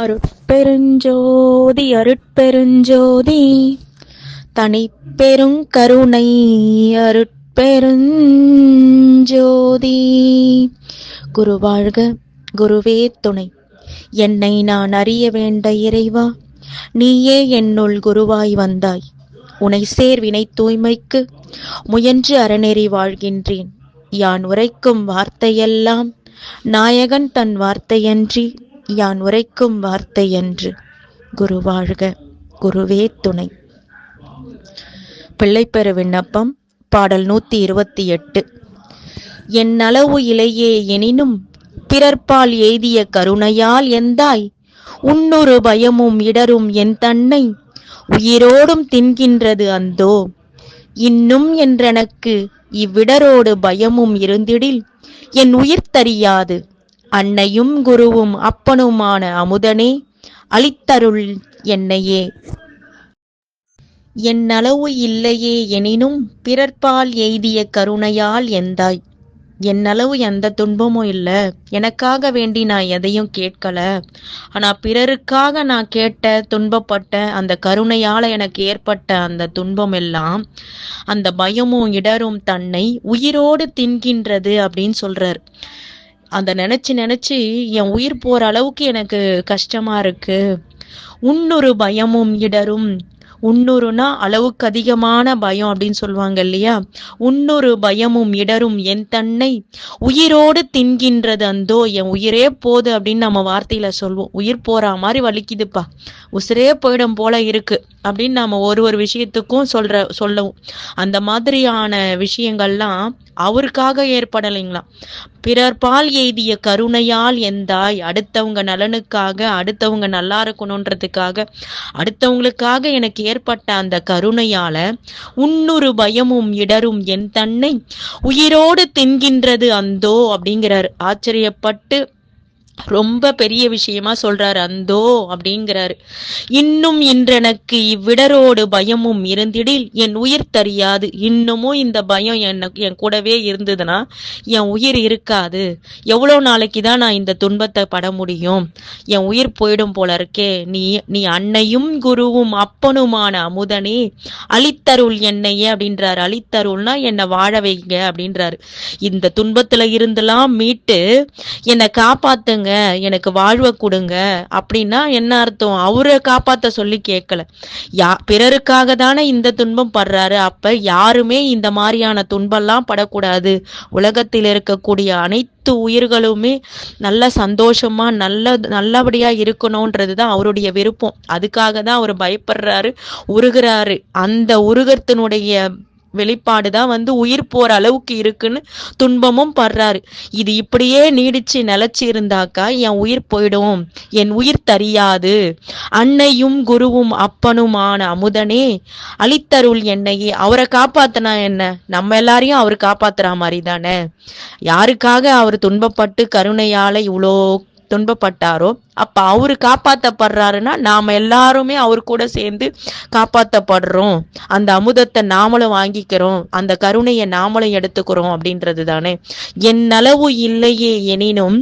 அருட்பெருஞ்சோதி அருட்பெருஞ்சோதி. தனிப்பெருங்கருணை அருட்பெருஞ்சோதி. குரு வாழ்க குருவே துணை. என்னை நான் அறிய வேண்ட இறைவா நீயே என்னுள் குருவாய் வந்தாய். உனை சேர் வினை தூய்மைக்கு முயன்று அறநெறி வாழ்கின்றேன். யான் உரைக்கும் வார்த்தையெல்லாம் நாயகன் தன் வார்த்தையன்றி யான் உரைக்கும் வார்த்தையன்று குரு வாழ்க குருவே துணை. பிள்ளைப்பெரு விண்ணப்பம் பாடல் நூத்தி இருபத்தி எட்டு. என் அளவு இலையே எனினும் பிறர்பால் எய்திய கருணையால் எந்தாய்? உன்னொரு பயமும் இடரும் என் தன்னை உயிரோடும் தின்கின்றது அந்தோ. இன்னும் என்றெனக்கு இவ்விடரோடு பயமும் இருந்திடில் என் உயிர் தறியாது அன்னையும் குருவும் அப்பனுமான அமுதனே அளித்தருள் என்னையே. என் அளவு இல்லையே எனினும் பிறர்பால் எய்திய கருணையால் எந்தாய்? என் அளவு எந்த துன்பமும் இல்லை. எனக்காக வேண்டி நான் எதையும் கேட்கல. ஆனா பிறருக்காக நான் கேட்ட துன்பப்பட்ட அந்த கருணையால எனக்கு ஏற்பட்ட அந்த துன்பம் எல்லாம் அந்த பயமும் இடரும் தன்னை உயிரோடு தின்கின்றது அப்படின்னு சொல்றார். அந்த நினைச்சு நினைச்சு என் உயிர் போற அளவுக்கு எனக்கு கஷ்டமா இருக்கு. உன்னொரு பயமும் இடரும். உன்னொருனா அளவுக்கு அதிகமான பயம் அப்படின்னு சொல்லுவாங்க இல்லையா? உன்னொரு பயமும் இடரும் என் தன்னை உயிரோடு தின்கின்றது அந்தோ என் உயிரே போது அப்படின்னு நம்ம வார்த்தையில சொல்வோம். உயிர் போற மாதிரி வலிக்குதுப்பா. உசிரே போயிடும் போல இருக்கு அப்படின்னு நாம ஒரு ஒரு விஷயத்துக்கும் சொல்ற சொல்லவும். அந்த மாதிரியான விஷயங்கள்லாம் அவருக்காக ஏற்படலைங்களாம் பிறர் பால் எய்திய கருணையால் எந்தாய் அடுத்தவங்க நலனுக்காக அடுத்தவங்க நல்லா இருக்கணுன்றதுக்காக அடுத்தவங்களுக்காக எனக்கு ஏற்பட்ட அந்த கருணையால உன்னொரு பயமும் இடரும் என் தன்னை உயிரோடு தின்கின்றது அந்தோ அப்படிங்கிறார். ஆச்சரியப்பட்டு ரொம்ப பெரிய விஷயமா சொல்றாரு அந்தோ அப்படிங்கிறாரு. இன்னும் இன்றெனக்கு இவ்விடரோடு பயமும் இருந்திடில் என் உயிர் தெரியாது இன்னமும் இந்த பயம் என்ன என் கூடவே இருந்ததுன்னா என் உயிர் இருக்காது. எவ்வளோ நாளைக்கு தான் நான் இந்த துன்பத்தை பட முடியும்? என் உயிர் போயிடும் போல இருக்கே. நீ நீ அன்னையும் குருவும் அப்பனுமான அமுதனே. அளித்தருள் என்னையே அப்படின்றாரு. அளித்தருள்னா என்னை வாழ வைங்க அப்படின்றாரு. இந்த துன்பத்துல இருந்தெல்லாம் மீட்டு என்னை காப்பாத்துங்க எனக்கு வாழ்வை கொடுங்க அப்படின்னா என்ன அர்த்தம்? அவரை காப்பாத்த சொல்லி கேட்கல. யா பிறருக்காக தானே இந்த துன்பம் படுறாரு. அப்ப யாருமே இந்த மாதிரியான துன்பம்லாம் படக்கூடாது. உலகத்தில் இருக்கக்கூடிய அனைத்து உயிர்களுமே நல்ல சந்தோஷமா நல்ல நல்லபடியா இருக்கணும்ன்றது தான் அவருடைய விருப்பம். அதுக்காக தான் அவர் பயப்படுறாரு உருகிறாரு. அந்த உருகத்தினுடைய வெளிப்பாடு தான் வந்து உயிர் போற அளவுக்கு இருக்குன்னு துன்பமும் படுறாரு. இது இப்படியே நீடிச்சு நிலைச்சி இருந்தாக்கா என் உயிர் போயிடும். என் உயிர் தரியாது. அன்னையும் குருவும் அப்பனுமான அமுதனே அளித்தருள் என்னையே. அவரை காப்பாத்தினா என்ன? நம்ம எல்லாரையும் அவர் காப்பாத்துற மாதிரி தானே? யாருக்காக அவர் துன்பப்பட்டு கருணையால இவ்வளோ துன்பப்பட்டாரோ? அப்ப அவரு காப்பாத்தப்படுறாருன்னா நாம எல்லாருமே அவர் கூட சேர்ந்து காப்பாத்தப்படுறோம். அந்த அமுதத்தை நாமளும் வாங்கிக்கிறோம். அந்த கருணையை நாமளும் எடுத்துக்கிறோம் அப்படின்றது தானே. என் அளவு இல்லையே எனினும்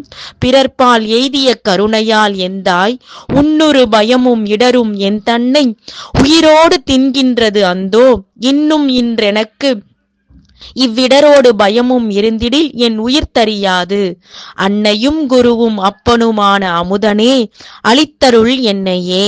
பிறர்பால் எய்திய கருணையால் எந்தாய்? உன்னொரு பயமும் இடரும் என் தன்னை உயிரோடு தின்கின்றது அந்தோ. இன்னும் இன்றெனக்கு இவ்விடரோடு பயமும் இருந்திடில் என் உயிர் தறியாது அன்னையும் குருவும் அப்பனுமான அமுதனே அளித்தருள் என்னையே.